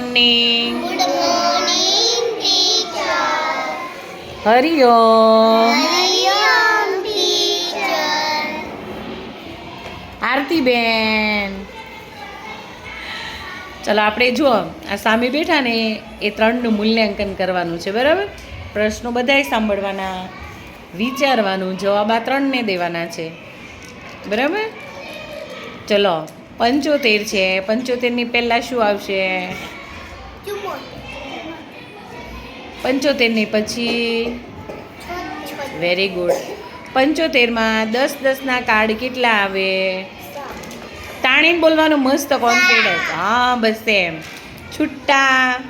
Morning morning, teacher. Hariom Hariom, teacher. Aartiben ચલો આપણે જુઓ આ સામે બેઠા ને એ ત્રણનું મૂલ્યાંકન કરવાનું છે બરાબર? પ્રશ્નો બધાય સાંભળવાના વિચારવાનું જવાબ આ ત્રણને દેવાના છે. બરાબર? ચલો પંચોતેર છે. પંચોતેરની પહેલાં શું આવશે. પંચોતેરની પછી વેરી ગુડ પંચોતેરમાં દસ દસના કાર્ડ કેટલા આવે? તાણીને બોલવાનું મસ્ત કોન્ફિડન્સ હા, બસ એમ. છુટ્ટા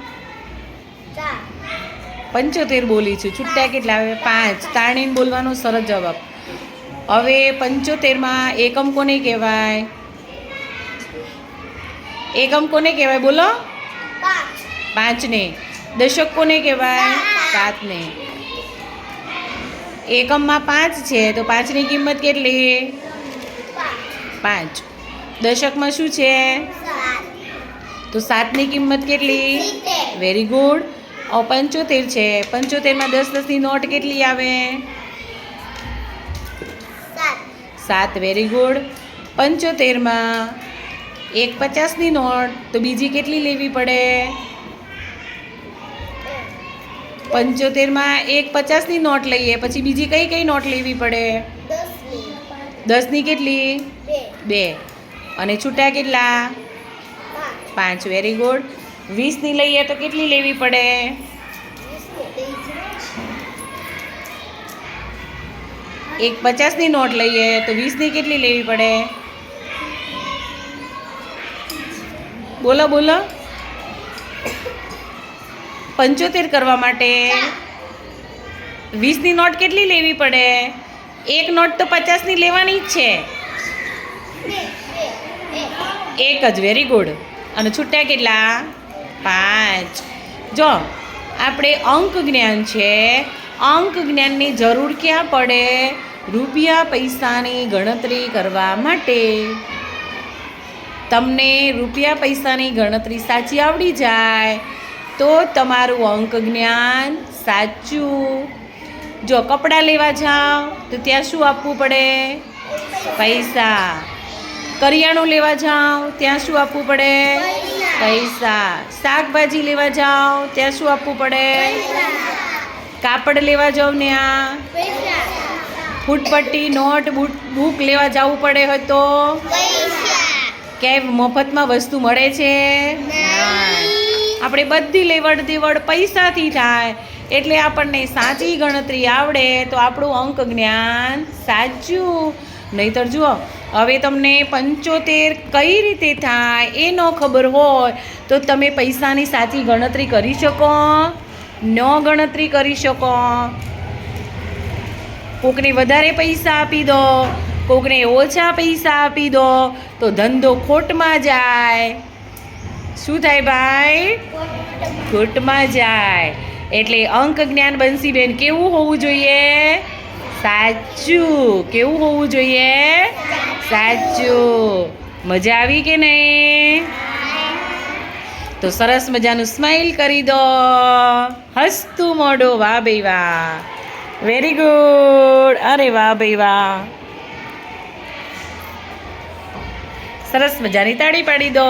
પંચોતેર બોલી છું. છુટ્ટા કેટલા આવે? પાંચ. તાણીને બોલવાનો સરસ જવાબ. હવે પંચોતેરમાં એકમ કોને કહેવાય? એકમ કોને કહેવાય? બોલો. પાંચને. દશક કોને કહેવાય સાતને. એકમમાં પાંચ છે તો પાંચની કિંમત કેટલી? પાંચ. દશકમાં શું છે? તો સાતની કિંમત કેટલી? વેરી ગુડ પંચોતેર છે. પંચોતેરમાં દસ દસની નોટ કેટલી આવે? સાત. વેરી ગુડ પંચોતેરમાં એક પચાસની નોટ, તો બીજી કેટલી લેવી પડે? પંચોતેરમાં એક પચાસની નોટ લઈએ, પછી બીજી કઈ કઈ નોટ લેવી પડે? દસની કેટલી? બે. અને છૂટા કેટલા? પાંચ. વેરી ગુડ વીસની લઈએ તો કેટલી લેવી પડે? એક પચાસની નોટ લઈએ તો વીસની કેટલી લેવી પડે? બોલો બોલો. પંચોતેર કરવા માટે વીસની નોટ કેટલી લેવી પડે? એક નોટ તો પચાસની લેવાની જ છે. એક જ વેરી ગુડ અને છૂટ્યા કેટલા? પાંચ. જો, આપણે અંક જ્ઞાન છે. અંક જ્ઞાનની જરૂર ક્યાં પડે? રૂપિયા પૈસાની ગણતરી કરવા માટે. તમને રૂપિયા પૈસાની ગણતરી સાચી આવડી જાય, તો તમારું અંક જ્ઞાન સાચું. જો કપડાં લેવા જાઓ, તો ત્યાં શું આપવું પડે? પૈસા. કરિયાણું લેવા જાઓ, ત્યાં શું આપવું પડે? પૈસા. શાકભાજી લેવા જાઓ, ત્યાં શું આપવું પડે? કાપડ લેવા જાઓ ને આ. ફૂટપટ્ટી, નોટ બુક લેવા જવું પડે હોય તો? ક્યાંય મફતમાં વસ્તુ મળે છે? આપણે બધી લેવડ દેવડ પૈસાથી થાય. એટલે આપણને સાચી ગણતરી આવડે તો આપણું અંક જ્ઞાન સાચું. નહીતર જુઓ હવે તમને પંચોતેર કઈ રીતે થાય એ ન ખબર હોય તો તમે પૈસાની સાચી ગણતરી કરી શકો. ન ગણતરી કરી શકો. કોકને વધારે પૈસા આપી દો. કોકને ઓછા પૈસા આપી દો, તો ધંધો ખોટમાં જાય. શું થાય ભાઈ? ખોટમાં જાય. એટલે અંક જ્ઞાન બંસીબેન, કેવું હોવું જોઈએ? સાચું. કેવું હોવું જોઈએ? સાચું. મજા આવી કે નહીં? તો સરસ મજાનું સ્માઈલ કરી દો. હસતું મોઢું વાહ ભાઈ વાહ. વેરી ગુડ અરે વાહ ભાઈ વાહ. સરસ મજાની તાળી પાડી દો.